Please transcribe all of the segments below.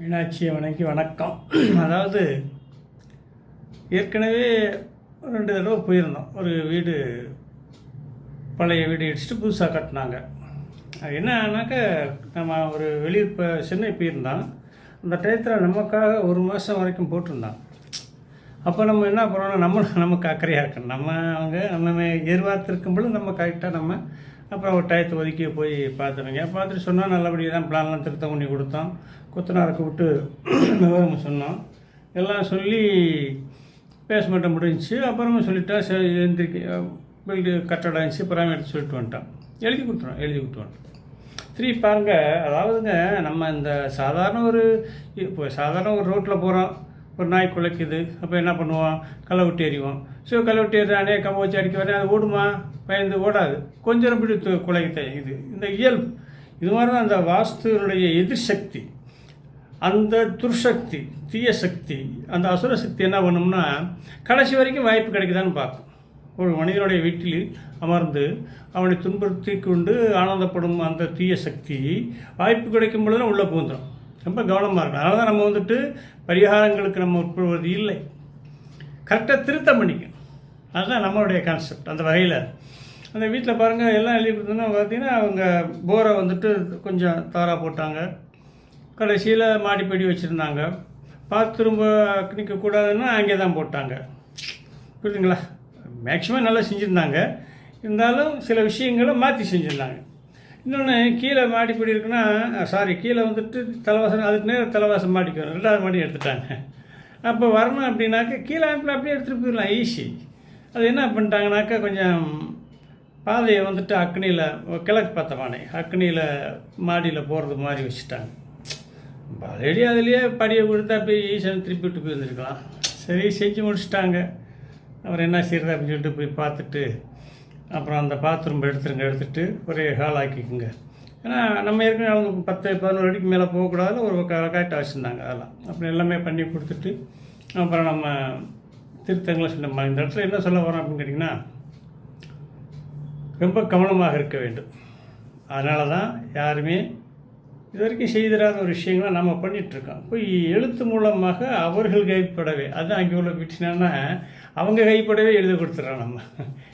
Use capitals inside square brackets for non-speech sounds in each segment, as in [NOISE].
மீனாட்சி வணங்கி வணக்கம். அதாவது ஏற்கனவே ரெண்டு தடவை போயிருந்தோம். ஒரு வீடு பழைய வீடு இடிச்சிட்டு புதுசாக கட்டினாங்க. அது என்னன்னாக்க நம்ம ஒரு வெளியூர் இப்போ சென்னை போயிருந்தோம். அந்த டயத்தில் நமக்காக ஒரு மாதம் வரைக்கும் போட்டிருந்தான் அப்போ நம்ம என்ன பண்ணோம்னா நம்ம நமக்கு அக்கறையாக இருக்கணும். நம்ம அவங்க நம்ம எதிர்பார்த்துருக்கும் பொழுது நம்ம கரெக்டாக நம்ம அப்புறம் ஒரு டயத்தை ஒதுக்கி போய் பார்த்துருங்க பார்த்துட்டு சொன்னால் நல்லபடியாக தான் பிளான்லாம் திருத்தம் பண்ணி கொடுத்தோம். கொத்தனாரை கூப்பிட்டு [CLEARS THROAT] விவரம் சொன்னோம். எல்லாம் சொல்லி பேஸ்மெண்ட்டை முடிஞ்சிச்சு. அப்புறமா சொல்லிட்டா சரி எழுந்திரிக்க பில்டு கட்டடம் இருந்துச்சு. அப்புறம் எடுத்து சொல்லிட்டு வந்துட்டான் எழுதி கொடுத்துருவோம் எழுதி கொடுத்து த்ரீ பாருங்க அதாவதுங்க நம்ம இந்த சாதாரண ஒரு இப்போ சாதாரண ஒரு ரோட்டில் போகிறோம் ஒரு நாய் குலைக்குது. அப்போ என்ன பண்ணுவோம்? களை விட்டு எறிவோம் ஸோ களை விட்டு எறிறானே கம்ப வச்சு அடிக்க வரேன் அது ஓடுமா? பயந்து ஓடாது. கொஞ்சம் இப்படி து- குலைக்க இது இந்த இயல்பு. இது மாதிரி தான் அந்த வாஸ்துனுடைய எதிர்சக்தி அந்த துர்சக்தி தீய சக்தி அந்த அசுர சக்தி என்ன பண்ணும்னா கடைசி வரைக்கும் வாய்ப்பு கிடைக்குதான்னு பார்க்கும். ஒரு மனிதனுடைய வீட்டில் அமர்ந்து அவனை துன்புறுத்தி கொண்டு ஆனந்தப்படும் அந்த தீய சக்தி வாய்ப்பு கிடைக்கும் பொழுது உள்ளே பூந்துடும் ரொம்ப கவனமாக இருக்கணும். அதனால தான் நம்ம வந்துட்டு பரிகாரங்களுக்கு நம்ம உட்படுவது இல்லை. கரெக்டாக திருத்தம் பண்ணிக்கணும். அதுதான் நம்மளுடைய கான்செப்ட் அந்த வகையில். அந்த வீட்டில் பாருங்கள் எல்லாம் எழுதி கொடுத்தோன்னா பார்த்தீங்கன்னா அவங்க போரை வந்துட்டு கொஞ்சம் தாராக போட்டாங்க. கடைசியில் மாடிப்படி வச்சுருந்தாங்க. பாத்ரூம் நிற்கக்கூடாதுன்னா அங்கே தான் போட்டாங்க. புரியுதுங்களா? மேக்ஸிமம் நல்லா செஞ்சுருந்தாங்க. இருந்தாலும் சில விஷயங்களை மாற்றி செஞ்சுருந்தாங்க. இன்னொன்று கீழே மாடி இப்படி இருக்குன்னா சாரி கீழே வந்துட்டு தலைவாசம் அதுக்கு நேரம் தலைவாசம் மாடிக்கு வரும். ரெண்டாவது மாடி எடுத்துட்டாங்க. அப்போ வரணும் அப்படின்னாக்கா கீழே அமைப்பில் அப்படியே எடுத்துகிட்டு போயிடலாம் ஈஸி. அது என்ன பண்ணிட்டாங்கனாக்கா கொஞ்சம் பாதையை வந்துட்டு அக்னியில் கிழக்கு பார்த்தவானே அக்னியில் மாடியில் போகிறது மாதிரி வச்சுட்டாங்க. ஆல்ரெடி அதுலேயே படியை கொடுத்தா போய் ஈசன் திருப்பி விட்டு போயிருந்துருக்கலாம். சரி செஞ்சு முடிச்சிட்டாங்க. அப்புறம் என்ன செய்யறது அப்படின்னு சொல்லிட்டு போய் பார்த்துட்டு அப்புறம் அந்த பாத்ரூம் எடுத்துருங்க எடுத்துட்டு ஒரே ஹால் ஆக்கிக்குங்க. ஏன்னா நம்ம ஏற்கனவே அவங்க பத்து பதினோரு அடிக்கு மேலே போகக்கூடாது ஒரு கரெக்டாக வச்சுருந்தாங்க அதெல்லாம். அப்புறம் எல்லாமே பண்ணி கொடுத்துட்டு அப்புறம் நம்ம திருத்தங்களை சொன்னோம் இந்த இடத்துல என்ன சொல்ல வரோம் அப்படின்னு கேட்டிங்கன்னா ரொம்ப கவனமாக இருக்க வேண்டும். அதனால தான் யாருமே இது வரைக்கும் செய்திராத ஒரு விஷயங்களை நம்ம பண்ணிகிட்ருக்கோம் போய் எழுத்து மூலமாக அவர்கள் கைப்படவே அதுதான் அங்கே உள்ள பிரச்சனைன்னா அவங்க கைப்படவே எழுதி கொடுத்துட்றோம் நம்ம.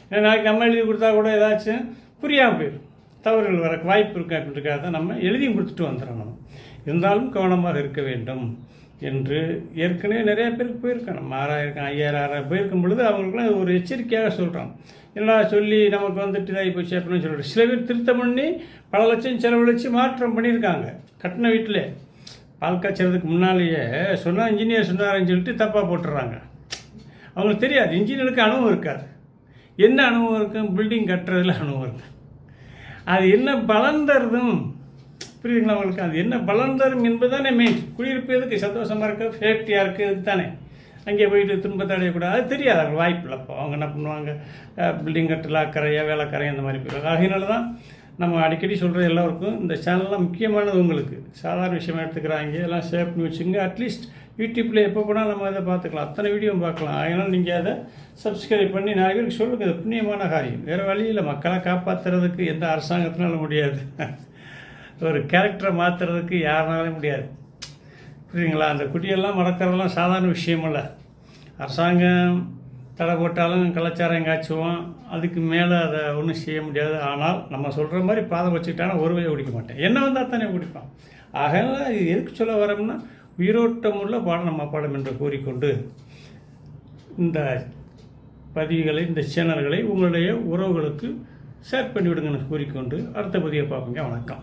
ஏன்னா நாளைக்கு நம்ம எழுதி கொடுத்தா கூட ஏதாச்சும் புரியாமல் போயிடும் தவறுகள் வர வாய்ப்பு இருக்கு அப்படின்றக்காக தான் நம்ம எழுதியும் கொடுத்துட்டு வந்துடுறோம் நம்ம. இருந்தாலும் கவனமாக இருக்க வேண்டும் என்று ஏற்கனவே நிறைய பேருக்கு போயிருக்கோம். நம்ம ஆறாயிரம் ஐயாயிரம் ஆறாயிரம் போயிருக்கும் பொழுது அவங்களுக்குலாம் ஒரு எச்சரிக்கையாக சொல்கிறோம் எல்லாம் சொல்லி நமக்கு வந்துட்டு இதாகி போச்சு அப்படின்னு சொல்லிட்டு சில பேர் திருத்தம் பண்ணி பல லட்சம் செலவழித்து மாற்றம் பண்ணியிருக்காங்க. கட்டின வீட்டில். பால் காய்ச்சறதுக்கு முன்னாலேயே சொன்னால் இன்ஜினியர் சொன்னாருன்னு சொல்லிட்டு தப்பாக போட்டுறாங்க. அவங்களுக்கு தெரியாது. இன்ஜினியருக்கு அனுபவம் இருக்காது. என்ன அனுபவம் இருக்கும் பில்டிங் கட்டுறதுல அனுபவம் இருக்கு. அது என்ன பலன் தருதும் புரியுதுங்களா அவங்களுக்கு அது என்ன பலன் தரும் என்பதுதானே மெயின் குடியிருப்பதுக்கு சந்தோஷமாக இருக்க? சேஃப்டியாக இருக்குது இதுக்கு தானே அங்கே போயிட்டு துன்பத்தை அடையக்கூடாது. அது தெரியாது. அவங்க வாய்ப்பு இல்லை அப்போ அவங்க என்ன பண்ணுவாங்க? பில்டிங் கட்டல அக்கறையாக வேலைக்கரை அந்த மாதிரி போயிடுவாங்க. ஆகையினால தான் நம்ம அடிக்கடி சொல்கிற எல்லாருக்கும் இந்த சேனல்லாம் முக்கியமானது உங்களுக்கு. சாதாரண விஷயமா எடுத்துக்கிறாங்க. எல்லாம் சேஃப்னு வச்சுங்க அட்லீஸ்ட் யூடியூப்பில் எப்போ போனால் நம்ம அதை பார்த்துக்கலாம். அத்தனை வீடியோ பார்க்கலாம். அதனால் நீங்கள் அதை சப்ஸ்கிரைப் பண்ணி நிறைய பேருக்கு சொல்லுங்கள் இது புண்ணியமான காரியம். வேறு வழியில் மக்களை காப்பாற்றுறதுக்கு எந்த அரசாங்கத்தினாலும் முடியாது. ஒரு கேரக்டரை மாற்றுறதுக்கு யாருனாலும் முடியாது. புரியுதுங்களா? அந்த குடியெல்லாம் மறக்கிறதெல்லாம் சாதாரண விஷயமில்ல அரசாங்கம் தடை போட்டாலும் கலாச்சாரம் காய்ச்சுவோம் அதுக்கு மேலே அதை ஒன்றும் செய்ய முடியாது. ஆனால் நம்ம சொல்கிற மாதிரி பாதை வச்சுக்கிட்டானா ஒரு வழியை குடிக்க மாட்டேன். என்ன வந்தால் தானே குடிப்பான் ஆக இது எதுக்கு சொல்ல வரோம்னா உயிரோட்டமுள்ள பாடம் பாடம் என்று கூறிக்கொண்டு இந்த பதிவுகளை இந்த சேனல்களை உங்களுடைய உறவுகளுக்கு ஷேர் பண்ணிவிடுங்கன்னு கூறிக்கொண்டு அடுத்த பதிவை பார்ப்பீங்க வணக்கம்.